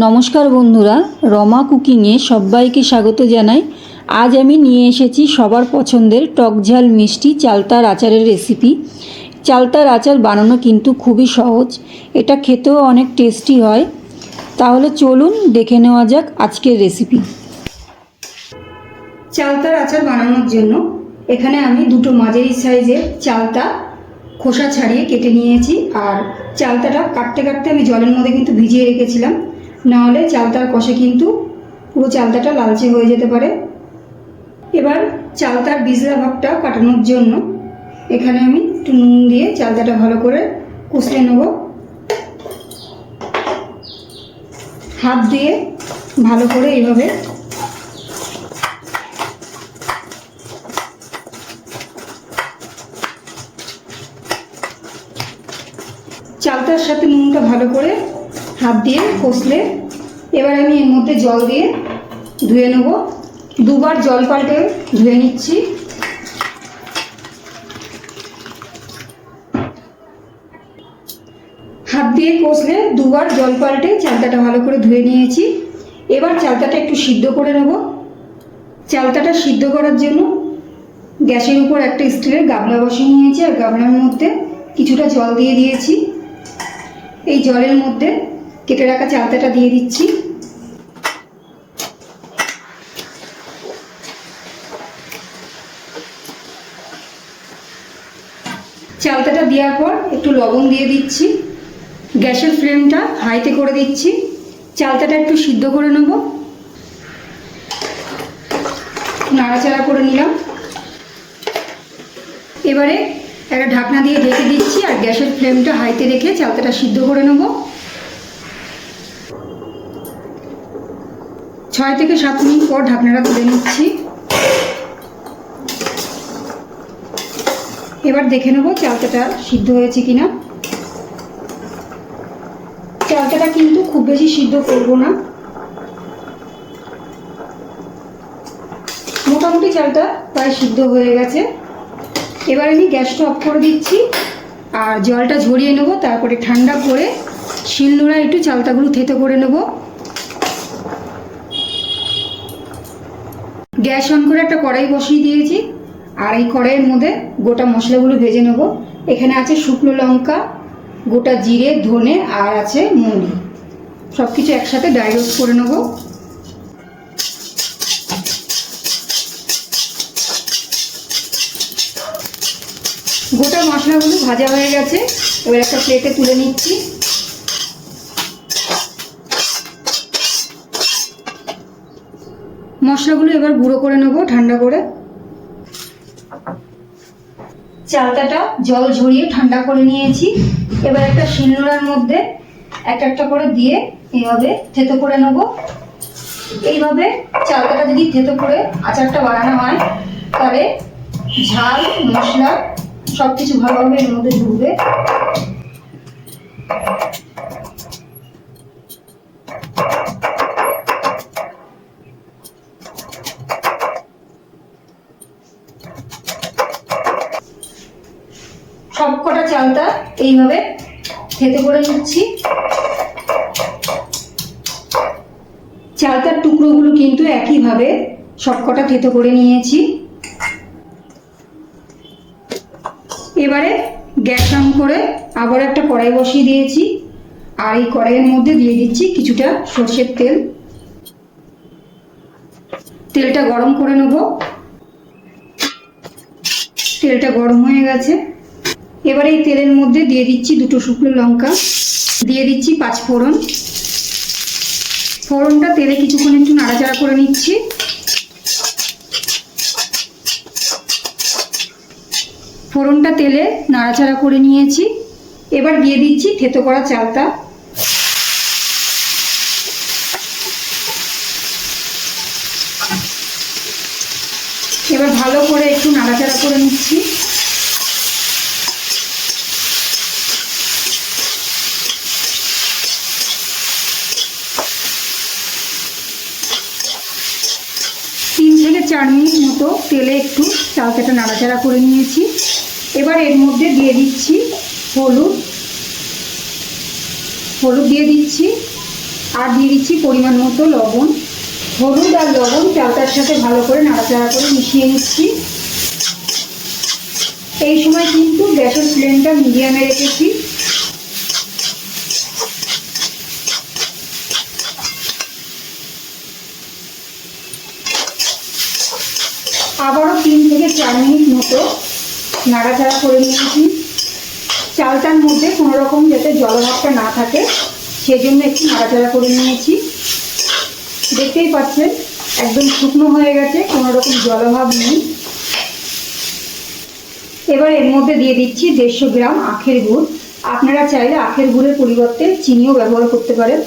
নমস্কার বন্ধুরা, রমা কুকিংয়ে সবাইকে স্বাগত জানাই। আজ আমি নিয়ে এসেছি সবার পছন্দের টক ঝাল মিষ্টি চালতার আচারের রেসিপি চালতার আচার বানানো কিন্তু খুবই সহজ, এটা খেতেও অনেক টেস্টি হয়। তাহলে চলুন দেখে নেওয়া যাক আজকের রেসিপি চালতার আচার বানানোর জন্য এখানে আমি দুটো মাঝারি সাইজের চালতা খোসা ছাড়িয়ে কেটে নিয়েছি, আর চালতাটা কাটতে কাটতে আমি জলের মধ্যে কিন্তু ভিজিয়ে রেখেছিলাম। নাহলে চালতার কষে কিন্তু পুরো চালতাটা লালচে হয়ে যেতে পারে। এবার চালতার বিজলা ভাগটা কাটানোর জন্য এখানে আমি একটু নুন দিয়ে চালতাটা ভালো করে কষলে নেব। হাত দিয়ে ভালো করে এইভাবে চালতার সাথে নুনটা ভালো করে হাত দিয়ে কষলে। এবার আমি এর মধ্যে জল দিয়ে ধুয়ে নেব। দুবার জল পাল্টে ধুয়ে নিচ্ছি। হাত দিয়ে কষলে দুবার জল পাল্টে চালতাটা ভালো করে ধুয়ে নিয়েছি। এবার চালতাটা একটু সিদ্ধ করে নেব। চালতাটা সিদ্ধ করার জন্য গ্যাসের উপর একটা স্টিলের গামলা বসিয়ে নিয়েছি। আর গামলার মধ্যে কিছুটা জল দিয়ে দিয়েছি। এই জলের মধ্যে কেটে রাখা চালতাটা দিয়ে দিচ্ছি। চালতাটা দেওয়ার পর একটু লবণ দিয়ে দিচ্ছি। গ্যাসের ফ্লেমটা হাইতে করে দিচ্ছি। চালতাটা একটু সিদ্ধ করে নেব। নাড়াচাড়া করে নিলাম। এবারে একটা ঢাকনা দিয়ে ঢেকে দিচ্ছি আর গ্যাসের ফ্লেমটা হাইতে রেখে চালতাটা সিদ্ধ করে নেব। ছয় থেকে সাত মিনিট পর ঢাকনাটা তুলে নিচ্ছি। এবার দেখে নেব চালতাটা সিদ্ধ হয়েছে কিনা। চালতাটা কিন্তু খুব বেশি সিদ্ধ করব না। মোটামুটি চালটা প্রায় সিদ্ধ হয়ে গেছে। এবার আমি গ্যাসটা অফ করে দিচ্ছি আর জলটা ঝরিয়ে নেব, তারপরে ঠান্ডা করে শিলনোড়া একটু চালতাগুলো থেতে করে নেব। গ্যাস অন করে একটা কড়াই বসিয়ে দিয়েছি, আর এই কড়াইয়ের মধ্যে গোটা মশলাগুলো ভেজে নেব। এখানে আছে শুকনো লঙ্কা, গোটা জিরে, ধনে, আর আছে মুড়ি। সব কিছু একসাথে ড্রাই করে নেব। গোটা মশলাগুলো ভাজা হয়ে গেছে, এবার একটা প্লেটে তুলে নিচ্ছি। মশলাগুলো এবার গুঁড়ো করে নেব, ঠান্ডা করে। চালটাটা জল ঝরিয়ে ঠান্ডা করে নিয়েছি। এবার একটা শিলনোড়ার মধ্যে একটা একটা করে দিয়ে এইভাবে থেতো করে নেব। এইভাবে চালটাটা যদি থেতো করে আচারটা বানানো হয়, তাহলে ঝাল, মশলা সব কিছু ভালোভাবে এর মধ্যে ঢুকবে। চালটা এইভাবে থেতে করে নিচ্ছি। চালতার টুকরোগুলো কিন্তু একইভাবে সবকটা থেতো করে নিয়েছি। এবারে গ্যাস অন করে আবার একটা কড়াই বসিয়ে দিয়েছি। আর এই কড়াইয়ের মধ্যে দিয়ে দিচ্ছি কিছুটা সর্ষের তেল। তেলটা গরম করে নেব। তেলটা গরম হয়ে গেছে। এবারে এই তেলের মধ্যে দিয়ে দিচ্ছি দুটো শুকনো লঙ্কা, দিয়ে দিচ্ছি পাঁচ ফোড়ন। ফোড়নটা তেলে কিছুক্ষণ একটু নাড়াচাড়া করে নিচ্ছি। ফোড়নটা তেলে নাড়াচাড়া করে নিয়েছি। এবার দিয়ে দিচ্ছি থেতো করা চালটা এবার ভালো করে একটু নাড়াচাড়া করে নিচ্ছি তিন থেকে চার মিনিট মতো তেলে একটু চালতাটা নাড়াচাড়া করে নিয়েছি। এবার এর মধ্যে দিয়ে দিচ্ছি হলুদ। হলুদ দিয়ে দিচ্ছি আর দিয়ে দিচ্ছি পরিমাণ মতো লবণ। হলুদ আর লবণ চালটার সাথে ভালো করে নাড়াচাড়া করে মিশিয়ে নিচ্ছি। এই সময় কিন্তু গ্যাসের ফ্লেমটা মিডিয়ামে রেখেছি। চার মিনিট মতো, নাড়াচাড়া করে নিয়েছি। চালটার মধ্যে কোনো রকম যাতে জলভাবটা না থাকে, সেজন্য একটু নাড়াচাড়া করে নিয়েছি। দেখতেই পাচ্ছেন, একদম শুকনো হয়ে গেছে, কোনো রকম জলভাব নেই। এবার এর মধ্যে দিয়ে দিচ্ছি দেড়শো গ্রাম আখের গুড়। আপনারা চাইলে আখের গুড়ের পরিবর্তে চিনিও ব্যবহার করতে পারেন।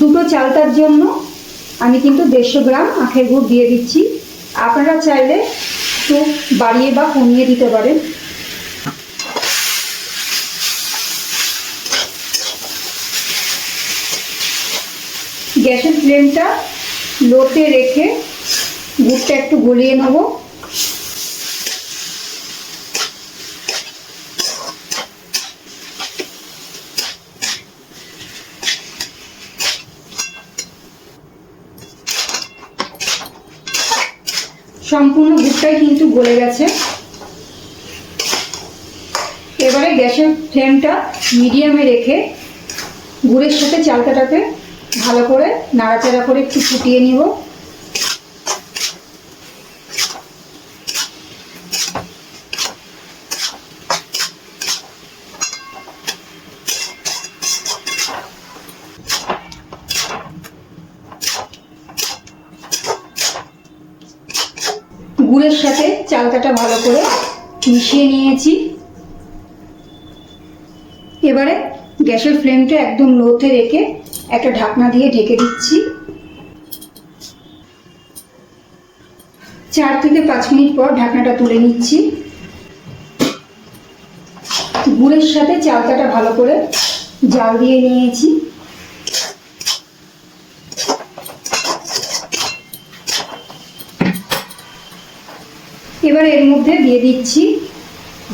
দুটো চালতার জন্য আমি কিন্তু দেড়শো গ্রাম আখের গুড় দিয়ে দিচ্ছি। আপনারা চাইলে একটু বাড়িয়ে বা কমিয়ে দিতে পারেন। গ্যাসের ফ্লেমটা লোতে রেখে গুড়টা একটু গলিয়ে নেব। সম্পূর্ণ গুড়টাই কিন্তু গলে গেছে। এবারে গ্যাসের ফ্লেমটা মিডিয়ামে রেখে গুড়ের সাথে চালতাটাকে ভালো করে নাড়াচাড়া করে একটু ফুটিয়ে নিব। গুড়ের সাথে চালতাটা ভালো করে মিশিয়ে নিয়েছি। এবারে গ্যাসের ফ্লেমটা একদম লোতে রেখে একটা ঢাকনা দিয়ে ঢেকে দিচ্ছি। চার থেকে পাঁচ মিনিট পর ঢাকনাটা তুলে নিচ্ছি। গুড়ের সাথে চালতাটা ভালো করে জাল দিয়ে নিয়েছি। এবার এর মধ্যে দিয়ে দিচ্ছি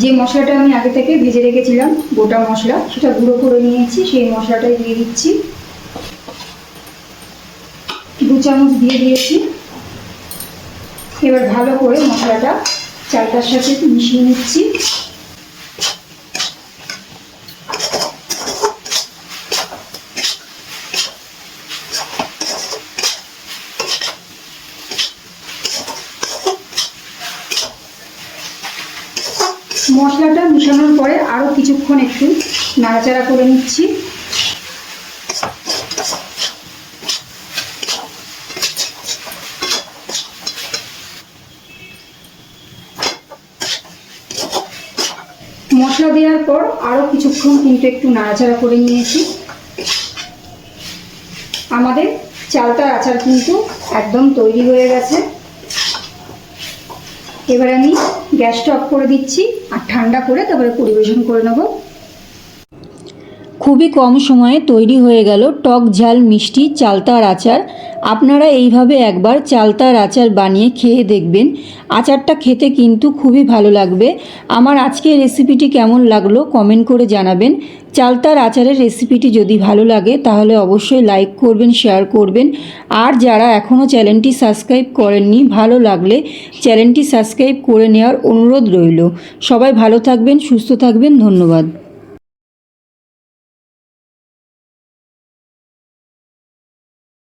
যে মশলাটা আমি আগে থেকে ভেজে রেখেছিলাম, গোটা মশলা, সেটা গুঁড়ো করে নিয়েছি, সেই মশলাটাই দিয়ে দিচ্ছি। দু চামচ দিয়ে দিয়েছি। এবার ভালো করে মশলাটা চালটার সাথে মিশিয়ে নিচ্ছি। মশলাটা পরে আরও কিছুক্ষণ একটু নাড়াচাড়া করে নিচ্ছি। মশলা দেওয়ার পর আরও কিছুক্ষণ কিন্তু একটু নাড়াচাড়া করে নিয়েছি। আমাদের চালতার আচার কিন্তু একদম তৈরি হয়ে গেছে। এবার আমি গ্যাসটা অফ করে দিচ্ছি আর ঠান্ডা করে তারপরে পরিবেশন করে নেব। খুবই কম সময়ে তৈরি হয়ে গেল টক ঝাল মিষ্টি চালতার আচার। আপনারা এইভাবে একবার চালতার আচার বানিয়ে খেয়ে দেখবেন। আচারটা খেতে কিন্তু খুবই ভালো লাগবে। আমার আজকের রেসিপিটি কেমন লাগল কমেন্ট করে জানাবেন। চালতার আচারের রেসিপিটি যদি ভালো লাগে তাহলে অবশ্যই লাইক করবেন, শেয়ার করবেন। আর যারা এখনও চ্যানেলটি সাবস্ক্রাইব করেননি, ভালো লাগলে চ্যানেলটি সাবস্ক্রাইব করে নেওয়ার অনুরোধ রইল। সবাই ভালো থাকবেন, সুস্থ থাকবেন, ধন্যবাদ।